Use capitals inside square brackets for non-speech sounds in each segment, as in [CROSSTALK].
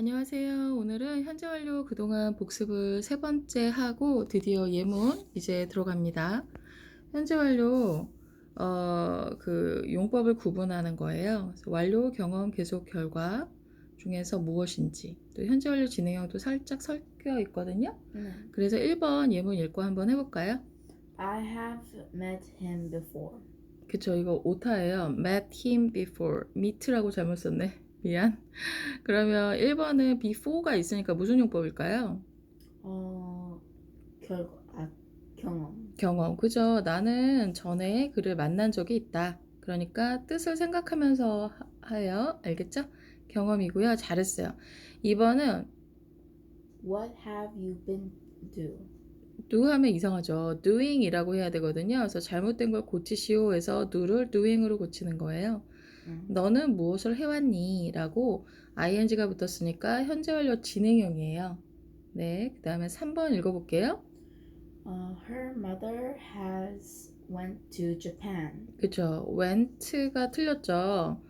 안녕하세요. 오늘은 현재 완료 그동안 복습을 세 번째 하고 드디어 예문 이제 들어갑니다. 현재 완료 어, 그 용법을 구분하는 거예요. 완료, 경험, 계속, 결과 중에서 무엇인지 또 현재 완료 진행형도 살짝 섞여 있거든요. 네. 그래서 1번 예문 읽고 한번 해볼까요? I have met him before. 그쵸 이거 오타예요. Met him before. meet라고 잘못 썼네. [LAUGHS] 미안. 그러면 1번은 before가 있으니까 무슨 용법일까요? 어 결과 아 경험. 경험. 그죠? 나는 전에 그를 만난 적이 있다. 그러니까 뜻을 생각하면서 하- 하여. 알겠죠? 경험이고요. 잘했어요. 2번은 What have you been do? do 하면 이상하죠. doing이라고 해야 되거든요. 그래서 잘못된 걸 고치시오 해서 do를 doing으로 고치는 거예요. 음. 너는 무엇을 해왔니? 라고 ing가 붙었으니까 현재 완료 진행형이에요. 네, 그 다음에 3번 읽어볼게요. 어, her mother has went to Japan. 그쵸. went가 틀렸죠.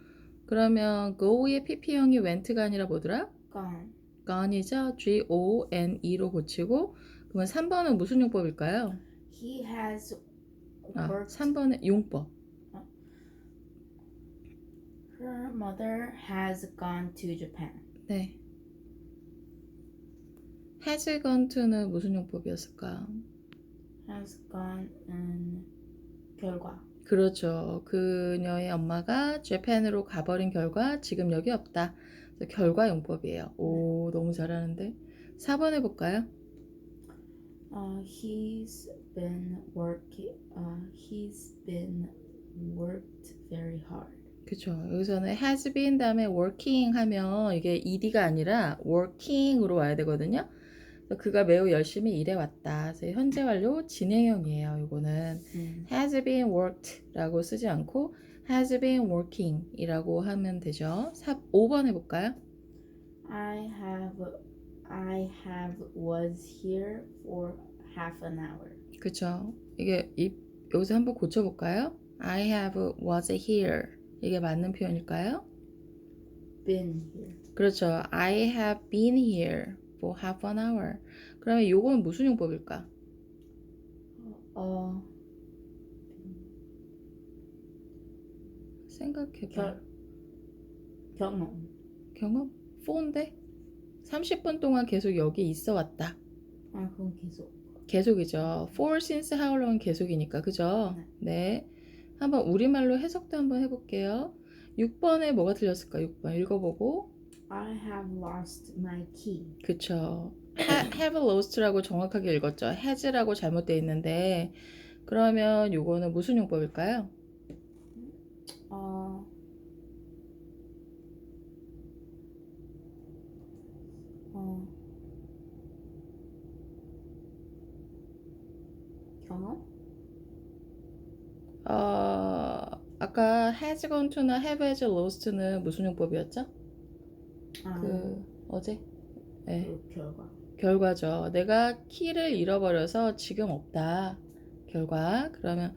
그러면 go의 pp형이 went가 아니라 뭐더라? Gone. gone이죠. g-o-n-e로 고치고 그러면 3번은 무슨 용법일까요? He has 아, worked. 3번은 용법. Her mother has gone to Japan. 네. has gone to는 무슨 용법이었을까? Has gone 은 결과. 그렇죠. 그녀의 엄마가 재팬으로 가버린 결과 지금 여기 없다. 결과 용법이에요. 오, 너무 잘하는데. 4번 해볼까요? Uh, he's been working. Uh, he's been worked very hard. 그쵸. 여기서는 has been 다음에 working 하면 이게 ed가 아니라 working으로 와야 되거든요. 그가 매우 열심히 일해왔다. 그래서 현재 완료 진행형이에요. 이거는 음. has been worked 라고 쓰지 않고 has been working 이라고 하면 되죠. 4, 5번 해볼까요? I have. I have was here for half an hour. 그쵸. 이게 이, 여기서 한번 고쳐볼까요? I have was here. 이게 맞는 표현일까요? Been here. 그렇죠. I have been here for half an hour. 그러면 요건 무슨 용법일까? 어 생각해봐. 결 경험. 경험? 4인데? 30분 동안 계속 여기 있어 왔다. 아 그건 계속. 계속이죠. For since how long 계속이니까. 그죠? 네. 한번 우리말로 해석도 한번 해볼게요. 6번에 뭐가 틀렸을까? 6번 읽어보고. I have lost my key. 그쵸. ha- have lost라고 정확하게 읽었죠. has라고 잘못되어 있는데 그러면 요거는 무슨 용법일까요? 어 어. 경험? 어, 아까 has gone to나 have has lost는 무슨 용법이었죠? 아, 그 어제? 네. 그 결과. 결과죠. 내가 키를 잃어버려서 지금 없다. 결과. 그러면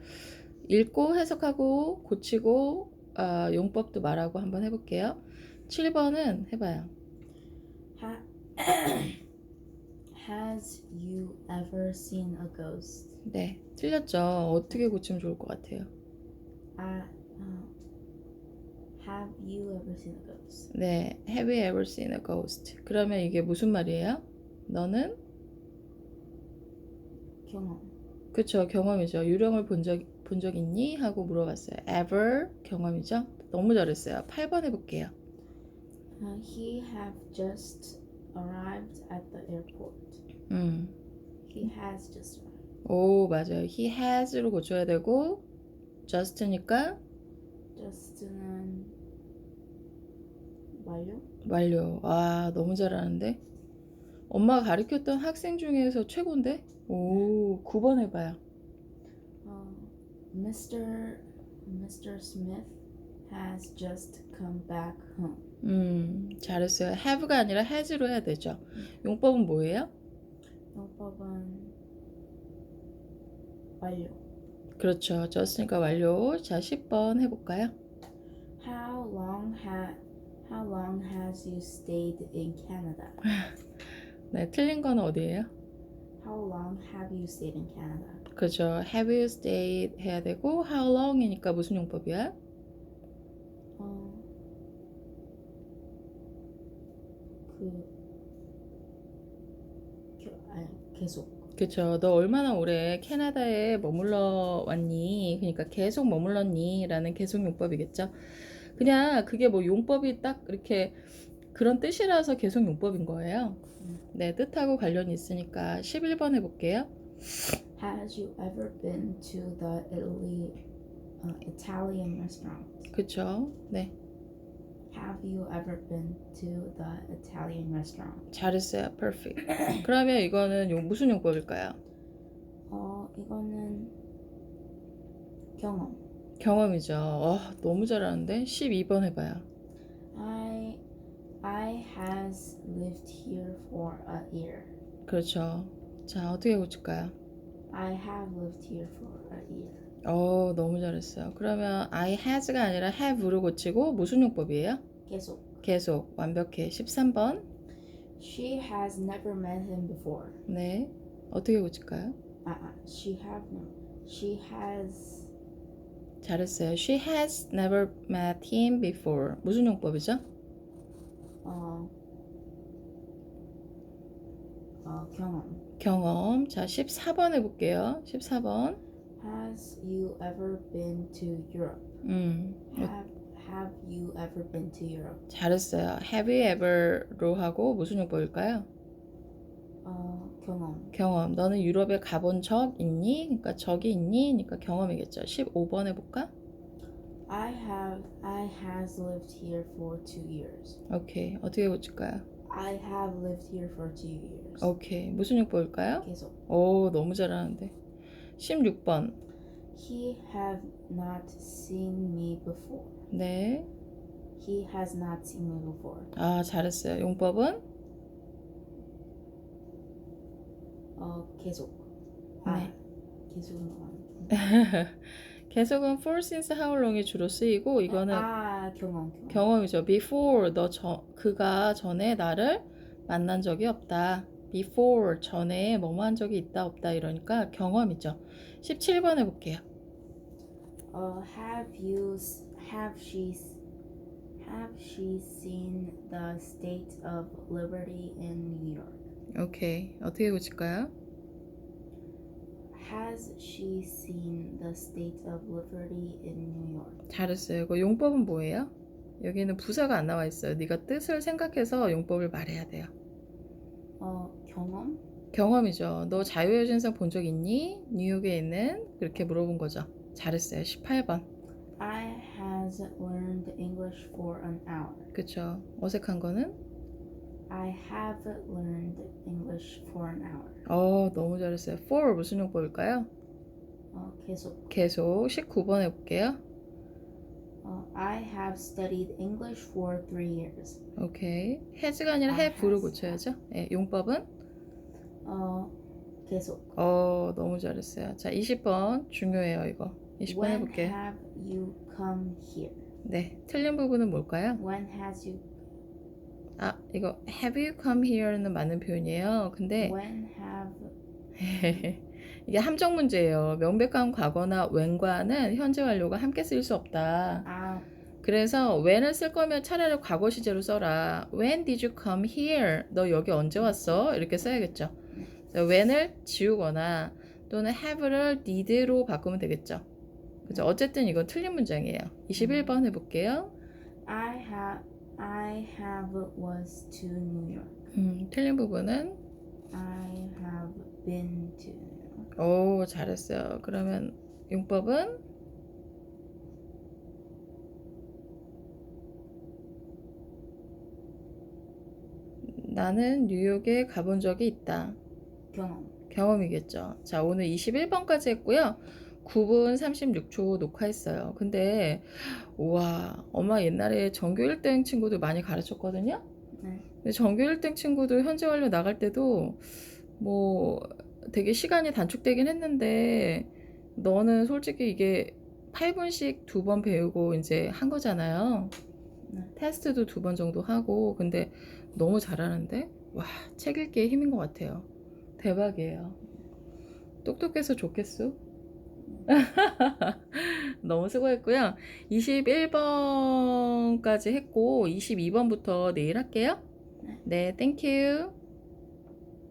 읽고 해석하고 고치고 아, 용법도 말하고 한번 해볼게요. 7번은 해봐요. Ha- [COUGHS] Has you ever seen a ghost? 네, 틀렸죠. 어떻게 고치면 좋을 것 같아요. 아, 어, have you ever seen a ghost? 네, have you ever seen a ghost? 그러면 이게 무슨 말이에요? 너는 경험. 그쵸 경험이죠. 유령을 본 적 본 적 있니? 하고 물어봤어요. ever 경험이죠. 너무 잘했어요. 8번 해볼게요. Uh, he have just arrived at the airport. 음, He has just arrived. 오 맞아요. he has로 고쳐야 되고 just니까 just는 완료? 완료. 와 너무 잘하는데. 엄마가 가르쳤던 학생 중에서 최고인데? 오 9번 해봐요. 어, Mr. Mr. Smith has just come back home. 음 잘했어요. have가 아니라 has로 해야 되죠. 용법은 뭐예요? 용법은 완료. 그렇죠. just니까 완료. 자 10번 해볼까요? How long ha How long has you stayed in Canada? 네, 틀린 건 어디예요? How long have you stayed in Canada? 그죠. Have you stayed 해야 되고 how long이니까 무슨 용법이야? 어, 그, 겨, 아니, 계속. 그쵸. 너 얼마나 오래 캐나다에 머물러 왔니? 그러니까 계속 머물렀니? 라는 계속 용법이겠죠. 그냥 그게 뭐 용법이 딱 이렇게 그런 뜻이라서 계속 용법인 거예요. 네, 뜻하고 관련이 있으니까 11번 해볼게요. Has you ever been to the Italy, uh, Italian restaurant? 그쵸. 네, Have you ever been to the Italian restaurant? 잘했어요. Perfect. 그러면 이거는 용, 무슨 용법일까요? 어, 이거는 경험. 경험이죠. 어, 너무 잘하는데 12번 해봐요. I I has lived here for a year. 그렇죠. 자, 어떻게 고칠까요? I have lived here for a year. 어, 너무 잘했어요. 그러면 I has가 아니라 have로 고치고 무슨 용법이에요? 계속. 계속 완벽해. 13번. She has never met him before. 네. 어떻게 고칠까요? 아, 아, she have no. She has 잘했어요. She has never met him before. 무슨 용법이죠? 어, 어 경험. 경험. 자, 14번 해볼게요. 14번. Has you ever been to Europe? 음, Have Have you ever been to Europe? 잘했어요. Have you ever로 하고 무슨 용법일까요? 어, 경험. 경험. 너는 유럽에 가본 적 있니? 그러니까 적이 있니? 그러니까 경험이겠죠. 15번 해볼까? I have I has lived here for two years. 오케이. 어떻게 고칠까요? I have lived here for two years. 오케이. 무슨 용법일까요? 계속. 오, 너무 잘하는데. 16번. He have not seen me before. 네. He has not seen me before. 아, 잘했어요. 용법은? 어, 계속. 아, 네. 계속은 뭐? 계속은 for since how long이 주로 쓰이고 이거는 아, 경험. 경험. 경험이죠. before 너 저, 그가 전에 나를 만난 적이 없다. before 전에 뭐뭐 한 적이 있다 없다 이러니까 경험이죠. 17번 해 볼게요. 어, have you have she have she seen the State of Liberty in New York? 오케이. 어떻게 고칠까요? Has she seen the State of Liberty in New York? 잘했어요. 이거 용법은 뭐예요? 여기는 부사가 안 나와 있어요. 네가 뜻을 생각해서 용법을 말해야 돼요. 어, 경험? 경험이죠. 너 자유의 신상 본 적 있니? 뉴욕에 있는 그렇게 물어본 거죠. 잘했어요. 18번. I has learned English for an hour. 그쵸. 어색한 거는? I have learned English for an hour. 어, 너무 잘했어요. for 무슨 용법일까요? 어, 계속. 계속 19번 해볼게요. 어, I have studied English for three years. 오케이. has가 아니라 I have로 has. 고쳐야죠. 예, 용법은? 어, 계속. 어, 너무 잘했어요. 자, 20번 중요해요, 이거. 20번 When 해볼게요. have you come here? 네, 틀린 부분은 뭘까요? When has you 아, 이거 have you come here는 맞는 표현이에요. 근데 when have [LAUGHS] 이게 함정 문제예요. 명백한 과거나 when과는 현재 완료가 함께 쓰일 수 없다. 아, 그래서 when을 쓸 거면 차라리 과거 시제로 써라. When did you come here? 너 여기 언제 왔어? 이렇게 써야겠죠. when을 지우거나 또는 have를 did로 바꾸면 되겠죠. 그죠? 어쨌든 이건 틀린 문장이에요. 21번 해볼게요. I have I have was to New York. 음, 틀린 부분은 I have been to New York. 오 잘했어요. 그러면 용법은 나는 뉴욕에 가본 적이 있다. 경험. 경험이겠죠. 자, 오늘 21번까지 했고요. 9분 36초 녹화했어요. 근데, 우와, 엄마 옛날에 전교 1등 친구들 많이 가르쳤거든요? 네. 근데 전교 1등 친구들 현재 완료 나갈 때도 뭐 되게 시간이 단축되긴 했는데, 너는 솔직히 이게 8분씩 두 번 배우고 이제 한 거잖아요. 네. 테스트도 두 번 정도 하고 근데 너무 잘하는데 와 책 읽기에 힘인 것 같아요. 대박이에요. 똑똑해서 좋겠어. [LAUGHS] 너무 수고했고요. 21번까지 했고 22번부터 내일 할게요. 네. 네, 땡큐.